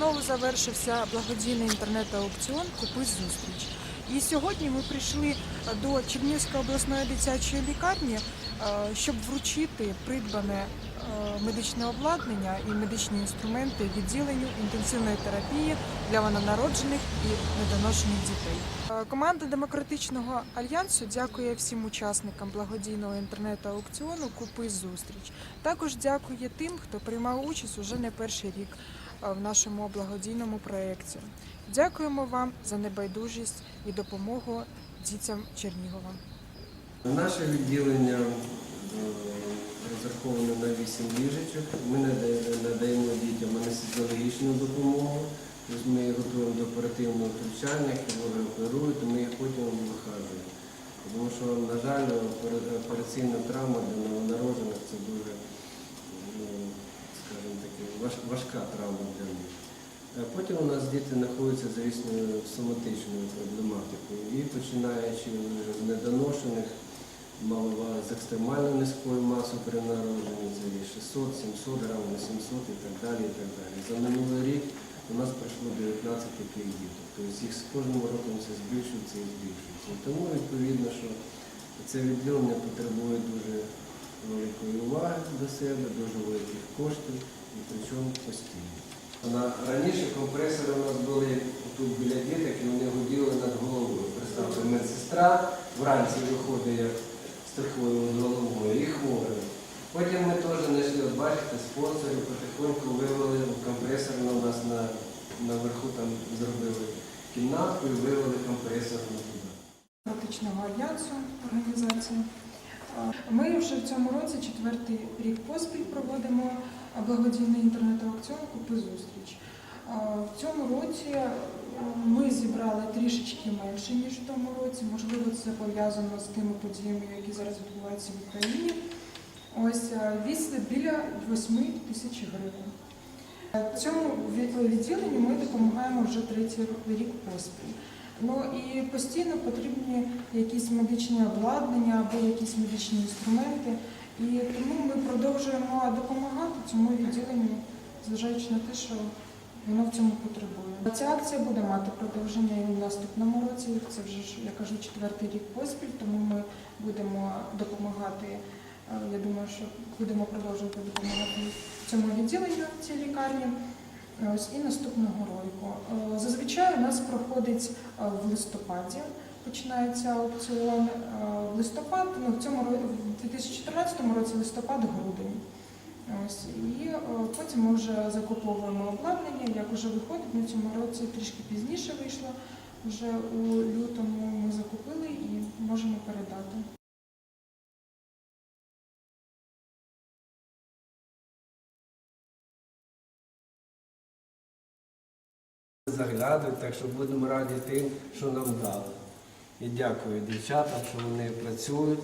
знову завершився благодійний інтернет-аукціон Купи зустріч. І сьогодні ми прийшли до Чернівської обласної дитячої лікарні, е, щоб вручити придбане е, медичне обладнання і медичні інструменти відділенню інтенсивної терапії для новонароджених і недоношених дітей. Е, Команда демократичного альянсу дякує всім учасникам благодійного інтернет-аукціону Купи зустріч. Також дякує тим, хто приймав участь уже не перший рік е, в нашому благодійному проєкті. Дякуємо вам за небайдужість і допомогу дітям Чернігова. Наше відділення е, на 8 ліжечок. Ми нада- надаємо дітям анестезіологічну допомогу. Тобто Ми готуємо до оперативного втручання, хірурги оперують, і ми їх потім вихажуємо. Тому що, на жаль, операційна травма для новонароджених це дуже, ну, важка травма для них. Потім у нас діти знаходяться з різною соматичною проблематикою. І починаючи з недоношених, маловага з екстремально низькою масою при народженні, це є 600, 700 грам, 800 і так далі. і так далі. За минулий рік у нас пройшло 19 таких діток. Тобто їх з кожним роком це збільшується і збільшується. Тому відповідно, що це відділення потребує дуже великої уваги до себе, дуже великих коштів і причому постійно. На, раніше компресори у нас були тут біля діток і вони гуділи над головою. Представте, медсестра вранці виходить з такою головою і хворою. Потім ми теж знайшли, от бачите, спонсорів потихоньку вивели компресор у нас на, наверху там зробили кімнатку і вивели компресор на туди. Демократичного альянсу організації. Ми вже в цьому році четвертий рік поспіль проводимо благодійний інтернет-аукціон Купи зустріч. В цьому році е, ми зібрали трішечки менше, ніж в тому році. Можливо, це пов'язано з тими подіями, які зараз відбуваються в Україні. Ось е, віз біля 8 тисяч гривень. Е, Цьому від- відділенню ми допомагаємо вже третій рік поспіль. Ну і постійно потрібні якісь медичні обладнання або якісь медичні інструменти. І тому ми продовжуємо допомагати цьому відділенню, зважаючи на те, що воно в цьому потребує. Ця акція буде мати продовження і в наступному році. Це вже я кажу четвертий рік поспіль, тому ми будемо допомагати. е, Я думаю, що будемо продовжувати допомагати цьому відділенню в цій лікарні. Ось і наступного року. Е, Зазвичай у нас проходить е, в листопаді. Починається аукціон в листопад, ну в цьому в 2014 році листопад-грудень. Ось і е, потім ми вже закуповуємо обладнання. Як вже виходить, на цьому році трішки пізніше вийшло. Вже у лютому ми закупили і можемо передати. заглядують, так що будемо раді тим, що нам дали. І дякую дівчатам, що вони працюють